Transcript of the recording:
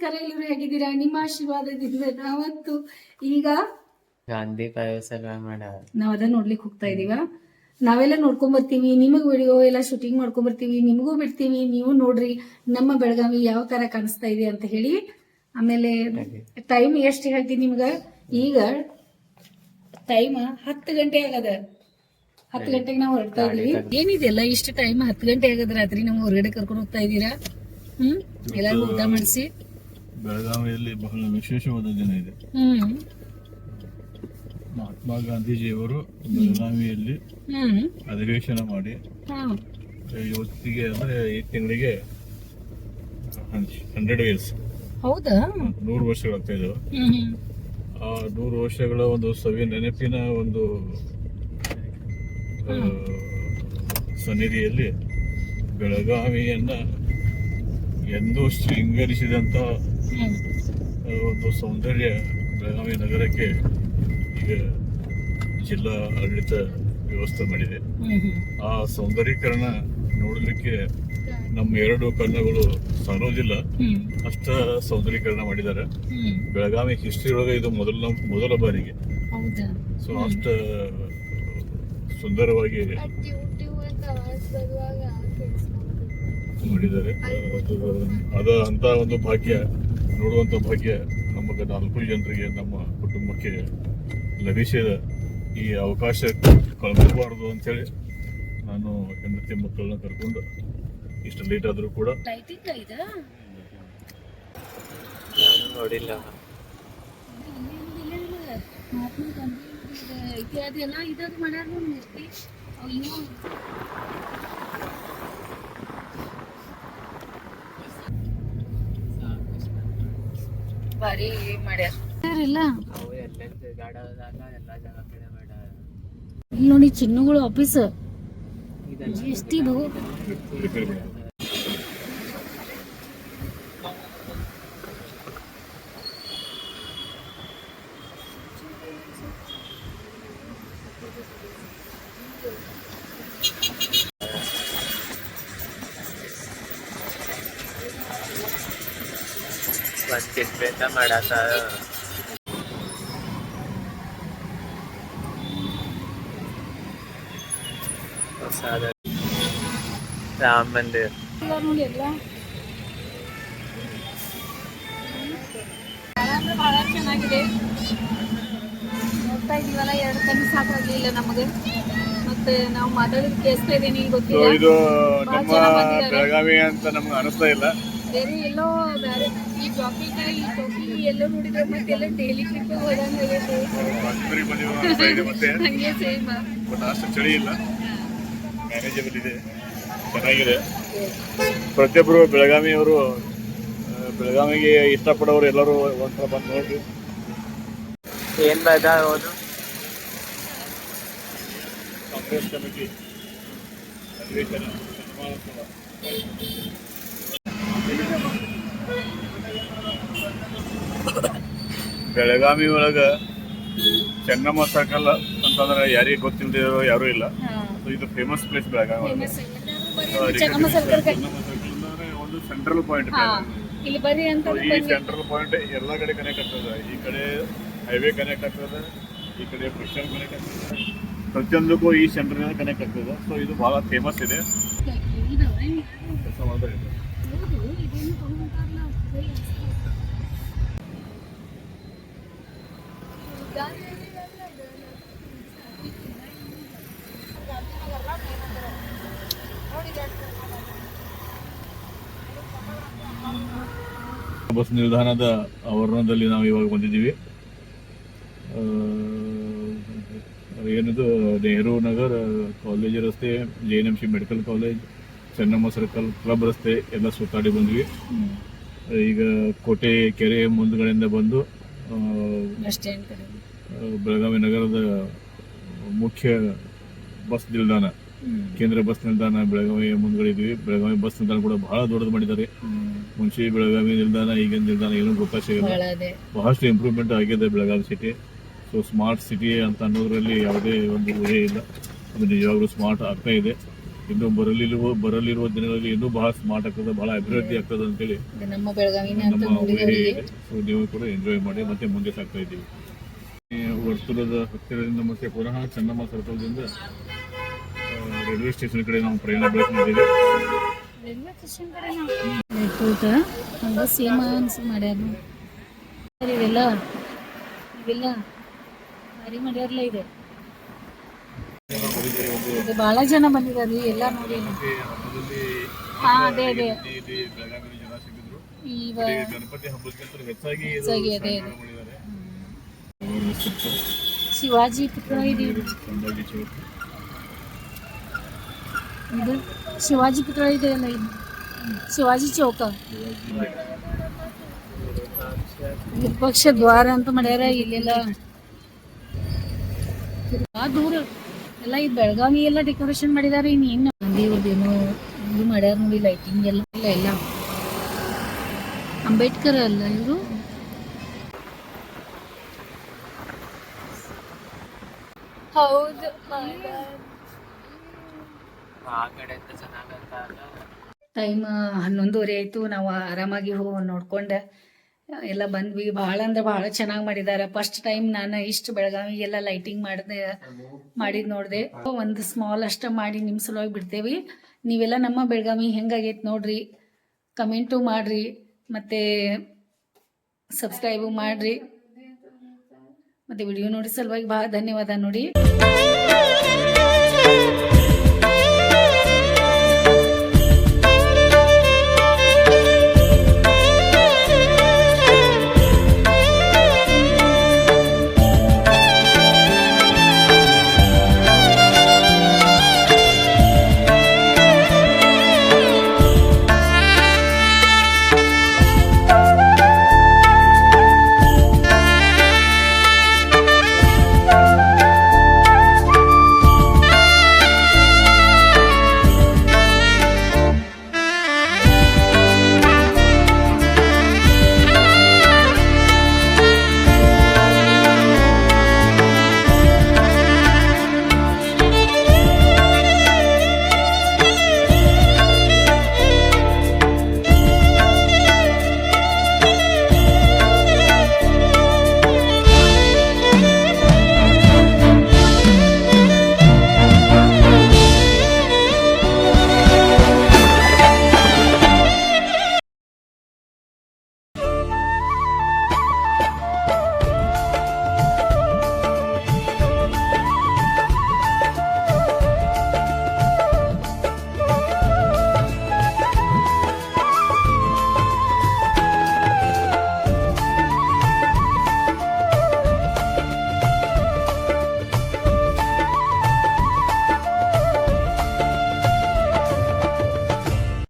ನಮಸ್ಕಾರ ಎಲ್ಲರೂ ಹೇಗಿದ್ದೀರಾ? ನಿಮ್ಮ ಆಶೀರ್ವಾದದಿಂದ ನಾವಂತೂ. ಈಗ ಗಾಂಧಿ ನಾವ್ ಅದನ್ನ ನೋಡ್ಲಿಕ್ಕೆ ಹೋಗ್ತಾ ಇದೀವ. ನಾವೆಲ್ಲ ನೋಡ್ಕೊಂಡ್ ಬರ್ತೀವಿ ನಿಮಗ್ ವಿಡಿಯೋ ಎಲ್ಲ ಶೂಟಿಂಗ್ ಮಾಡ್ಕೊಂಡ್ ಬರ್ತೀವಿ ನಿಮಗೂ ಬಿಡ್ತೀವಿ ನೀವು ನೋಡ್ರಿ ನಮ್ಮ ಬೆಳಗಾವಿ ಯಾವ ತರ ಕಾಣಿಸ್ತಾ ಇದೆ ಅಂತ ಹೇಳಿ. ಆಮೇಲೆ ಟೈಮ್ ಎಷ್ಟು ಹೇಳ್ತೀನಿ ನಿಮ್ಗ? ಈಗ ಟೈಮ್ ಹತ್ತು ಗಂಟೆ ಆಗದ. ಹತ್ತು ಗಂಟೆಗೆ ನಾವು ಹೊರಡ್ತಾ ಇದೀವಿ. ಏನಿದೆಲ್ಲ ಇಷ್ಟು ಟೈಮ್ ಹತ್ತು ಗಂಟೆ ಆಗದ ರಾತ್ರಿ ನಾವು ಹೊರಗಡೆ ಕರ್ಕೊಂಡು ಹೋಗ್ತಾ ಇದೀರಾ? ಹ್ಮ್? ಎಲ್ಲಾರು ಊಟ ಮಾಡಿಸಿ. ಬೆಳಗಾವಿಯಲ್ಲಿ ಬಹಳ ವಿಶೇಷವಾದ ದಿನ ಇದೆ. ಮಹಾತ್ಮ ಗಾಂಧೀಜಿಯವರು ಬೆಳಗಾವಿಯಲ್ಲಿ ಅಧಿವೇಶನ ಮಾಡಿ ಇವತ್ತಿಗೆ ಅಂದ್ರೆ ಈ ತಿಂಗಳಿಗೆ ಹಂಡ್ರೆಡ್ ಇಯರ್ಸ್ ಹೌದಾ? ನೂರು ವರ್ಷಗಳಾಗ್ತಾ ಇದಾವೆ. ಹ್ಮ್ ಆ ನೂರು ವರ್ಷಗಳ ಒಂದು ಸವಿ ನೆನಪಿನ ಒಂದು ಸನ್ನಿಧಿಯಲ್ಲಿ ಬೆಳಗಾವಿಯನ್ನ ಎಂದೂ ಶೃಂಗರಿಸಿದಂತ ಒಂದು ಸೌಂದರ್ಯ ಬೆಳಗಾವಿ ನಗರಕ್ಕೆ ಈಗ ಜಿಲ್ಲಾ ಆಡಳಿತ ವ್ಯವಸ್ಥೆ ಮಾಡಿದೆ. ಆ ಸೌಂದರ್ಯೀಕರಣ ನೋಡಲಿಕ್ಕೆ ನಮ್ಮ ಎರಡು ಕಣ್ಣುಗಳು ಸಾಲೋದಿಲ್ಲ ಅಷ್ಟ ಸೌಂದರ್ಯೀಕರಣ ಮಾಡಿದ್ದಾರೆ ಬೆಳಗಾವಿ ಹಿಸ್ಟ್ರಿ ಒಳಗೆ ಇದು ಮೊದಲ ಮೊದಲ ಬಾರಿಗೆ. ಸೊ ಅಷ್ಟ ಸುಂದರವಾಗಿ ಮಾಡಿದ್ದಾರೆ. ಅದ ಅಂತ ಒಂದು ಭಾಗ್ಯ. ನೋಡುವಂತ ಭಾಗ್ಯ ನಮಗೆ ನಾಲ್ಕು ಜನರಿಗೆ ನಮ್ಮ ಕುಟುಂಬಕ್ಕೆ ಲಭಿಸಿದ ಈ ಅವಕಾಶ ಕಳ್ಕೋಬಾರ್ದು ಅಂತೇಳಿ ನಾನು ಹೆಂಡತಿ ಮಕ್ಕಳನ್ನ ಕರ್ಕೊಂಡು ಇಷ್ಟು ಲೇಟ್ ಆದರೂ ಕೂಡ ನೋಡಿಲ್ಲ. ಇತ್ಯಾದಿ ಎಲ್ಲ ಇದಾದ ಮಾಡ್ಯಾರ ನೋಡಿ ಮೂರ್ತಿ ಅಯ್ಯೋ ಭಾರಿ ಮಾಡ್ಯಾರ ಇಲ್ಲ ಅವು ಎಲ್ಲೆಲ್ಲಿ ತಿರ್ಗಾಡೋದಾಗ ಎಲ್ಲ ಜಾಗ ಕಡೆ ಮಾಡ್ಯಾರ ಇಲ್ಲಿ ನೋಡಿ ಚಿನ್ನಗಳು ಆಫೀಸ್. ಎಷ್ಟಿದು ರಿಪೇರಿ ಮಾಡಿ ಒಂದ್ ಕಿಟ್ಲಿಂದ ಮಾಡತ್ತಾರ ಹೊಸಾದ ರಾಮ ಮಂದಿರ. ಎಲ್ಲ ಬಹಳ ಚೆನ್ನಾಗಿದೆ ನೋಡ್ತಾ ಇದೀವಲ್ಲ ಎರಡು ಕಣ್ಣು ಸಾಕಾಗ್ಲಿಲ್ಲ ನಮಗೆ. ಮತ್ತೆ ನಾವು ಮಾತಾಡೋದಕ್ಕೆ ಇದ್ದೀನಿ ಸೊ ಗೊತ್ತಿಲ್ಲ? ಇದು ನಮ್ಮ ಬೆಳಗಾವಿ ಅಂತ ನಮ್ಗೆ ಅನಿಸ್ತಾ ಇಲ್ಲ. ಬೇರೆ ಎಲ್ಲೋ ಬೇರೆ ಈ ಜಾಕಿಂಗ್ ಈ ಎಲ್ಲೋ ನೋಡಿದ್ರೆ ಮತ್ತೆಲ್ಲ ಡೈಲಿ ಟ್ರಿಪ್ ಹೋದಂಗೆ ಮತ್ತೆ. ಹಂಗೆ ಸೇಮ್ ಬಟ್ ಅಷ್ಟು ಚಳಿ ಇಲ್ಲ. ಮ್ಯಾನೇಜಬಲ್ ಇದೆ. ಚೆನ್ನಾಗಿದೆ. ಪ್ರತಿಯೊಬ್ಬರು ಬೆಳಗಾವಿಯವರು ಬೆಳಗಾವಿಗೆ ಇಷ್ಟಪಡೋರು ಎಲ್ಲರೂ ಒಂಥರ ಬಂದು ನೋಡ್ರಿ. ಏನ್ ಓದು ಕಾಂಗ್ರೆಸ್ ಕಮಿಟಿ. ಅಧಿವೇಶನ. ಬೆಳಗಾವಿ ಒಳಗ ಚೆನ್ನಮ್ಮ ಸರ್ಕಲ್ ಅಂತಂದ್ರೆ ಯಾರಿಗೆ ಗೊತ್ತಿಲ್ಲದಿರೋ ಯಾರು ಇಲ್ಲ. ಸೊ ಇದು ಫೇಮಸ್ ಪ್ಲೇಸ್ ಬೆಳಗಾವಿ ಒಳಗೆ. ಚೆನ್ನಮ್ಮ ಸರ್ಕಲ್ ಅಂದ್ರೆ ಒಂದು ಸೆಂಟ್ರಲ್ ಪಾಯಿಂಟ್ ಹಾ. ಇಲ್ಲಿ ಬರ್ರಿ ಅಂತ ಈ ಸೆಂಟ್ರಲ್ ಪಾಯಿಂಟ್ ಎಲ್ಲ ಕಡೆ ಕನೆಕ್ಟ್ ಆಗ್ತದೆ ಈ ಕಡೆ ಹೈವೇ ಕನೆಕ್ಟ್ ಆಗ್ತದೆ ಈ ಕಡೆ ಕ್ರಿಶ್ಚಿಯನ್ ಕನೆಕ್ಟ್ ಆಗ್ತದೆ ಪ್ರತಿಯೊಂದಕ್ಕೂ ಈ ಸೆಂಟರ್ ಕನೆಕ್ಟ್ ಆಗ್ತದೆ ಸೊ ಇದು. ಬಹಳ ಫೇಮಸ್ ಇದೆ. ಇದೆ ಇದು. ಬಸ್ ನಿಲ್ದಾಣದ ಆವರಣದಲ್ಲಿ ನಾವು ಇವಾಗ ಬಂದಿದ್ದೀವಿ. ಏನದು ನೆಹರು ನಗರ್ ಕಾಲೇಜ್ ರಸ್ತೆ J N M C medical college Chennamma circle club ರಸ್ತೆ ಎಲ್ಲ ಸುತ್ತಾಡಿ ಬಂದ್ವಿ. ಈಗ ಕೋಟೆ ಕೆರೆ ಮುಂದ್ಗಡೆಯಿಂದ ಬಂದು ಬೆಳಗಾವಿ ನಗರದ ಮುಖ್ಯ ಬಸ್ ನಿಲ್ದಾಣ. ಕೇಂದ್ರ ಬಸ್ ನಿಲ್ದಾಣ ಬೆಳಗಾವಿ ಮುಂದ್ಗಡೆ ಇದ್ವಿ ಬೆಳಗಾವಿ ಬಸ್ ನಿಲ್ದಾಣ ಕೂಡ ಬಹಳ ದೊಡ್ಡದು ಮಾಡಿದ್ದಾರೆ. ಮುಂಚೆ ಬೆಳಗಾವಿ ನಿಲ್ದಾಣ ಈಗಿನ ನಿಲ್ದಾಣ ಏನೂ ಅವಕಾಶ ಅದೇ ಬಹಳಷ್ಟು ಇಂಪ್ರೂವ್ಮೆಂಟ್ ಆಗಿದೆ Belagavi city so smart city ಅಂತ ಅನ್ನೋದ್ರಲ್ಲಿ ಯಾವುದೇ ಒಂದು ಊಹೆ ಇಲ್ಲ. ಅದು ನಿಜವಾಗ್ಲೂ ಸ್ಮಾರ್ಟ್ ಆಗ್ತಾ ಇದೆ. ಇನ್ನು ಬರಲಿರುವ ಬರಲಿರುವ ದಿನಗಳಲ್ಲಿ ಇನ್ನೂ ಬಹಳ ಸ್ಮಾರ್ಟ್ ಆಗ್ತದೆ ಬಹಳ ಅಭಿವೃದ್ಧಿ ಆಗ್ತದೆ ಅಂತೇಳಿ ನಮ್ಮ ಊಹೆ ಇದೆ. ಸೊ ನೀವು ಕೂಡ ಎಂಜಾಯ್ ಮಾಡಿ ಮತ್ತೆ ಮುಂದೆ ಸಾಗ್ತಾ ಇದ್ದೀವಿ. ವರ್ತುಲದ ಹತ್ತಿರದಿಂದ ಮತ್ತೆ ಪುನಃ ಚೆನ್ನಮ್ಮ ಸರ್ಕಲ್ದಿಂದ ರೈಲ್ವೆ ಸ್ಟೇಷನ್ ಕಡೆ ನಾವು ಪ್ರಯಾಣ ಬೆಳೆಸಿದ್ದೇವೆ ಊಟ ಹಂಗ ಸೇಮ ಅನ್ಸ ಮಾಡ್ಯಾರ ಸರ್ ಇವೆಲ್ಲ ಇವೆಲ್ಲ ಭಾರಿ ಮಾಡ್ಯಾರಲ್ಲ ಇದೆ ಇದು ಬಹಳ ಜನ ಬಂದಿದ್ದಾರೆ ಎಲ್ಲ ನೋಡಿ ಹಾ ಅದೇ ಅದೇ ಈಗ ಗಣಪತಿ ಹೆಚ್ಚಾಗಿ ಅದೇ ಶಿವಾಜಿ ಪುತ್ರ ಇದೆ ಶಿವಾಜಿ ಪುತ್ರ ಇದೆ ಅಲ್ಲ ಇದು? ಶಿವಾಜಿ ಚೌಕ. ವಿಪಕ್ಷ ದ್ವಾರ ಅಂತ ಮಾಡ್ಯಾರ ಇಲ್ಲೆಲ್ಲ. ದೂರ. ಎಲ್ಲ ಈ ಬೆಳಗಾವಿ ಎಲ್ಲ ಡೆಕೋರೇಷನ್ ಮಾಡಿದಾರೆ, ಇನ್ನು ಇನ್ನು ಇದು ಮಾಡ್ಯಾರ ನೋಡಿ ಲೈಟಿಂಗ್ ಎಲ್ಲ ಎಲ್ಲ ಅಂಬೇಡ್ಕರ್ ಅಲ್ಲ ಇವರು? ಹೌದು ಟೈಮ್ ಹನ್ನೊಂದುವರೆ ಆಯಿತು. ನಾವು ಆರಾಮಾಗಿ ಹೋಗಿ ನೋಡ್ಕೊಂಡು. ಎಲ್ಲ ಬಂದ್ವಿ. ಭಾಳ ಅಂದ್ರೆ ಭಾಳ ಚೆನ್ನಾಗಿ ಮಾಡಿದ್ದಾರೆ ಫಸ್ಟ್ ಟೈಮ್ ನಾನು ಇಷ್ಟು ಬೆಳಗಾವಿಗೆಲ್ಲ ಲೈಟಿಂಗ್ ಮಾಡಿದೆ ಮಾಡಿದ್ ನೋಡಿದೆ. ಒಂದು ಸ್ಮಾಲ್ ಅಷ್ಟ ಮಾಡಿ ನಿಮ್ಮ ಸಲುವಾಗಿ ಬಿಡ್ತೇವಿ. ನೀವೆಲ್ಲ ನಮ್ಮ ಬೆಳಗಾವಿ ಹೆಂಗಾಗೈತೆ ನೋಡ್ರಿ. ಕಮೆಂಟು ಮಾಡಿರಿ. ಮತ್ತು ಸಬ್ಸ್ಕ್ರೈಬು ಮಾಡಿರಿ. ಮತ್ತು ವಿಡಿಯೋ ನೋಡಿ ಸಲುವಾಗಿ ಬಹಳ ಧನ್ಯವಾದ ನೋಡಿ.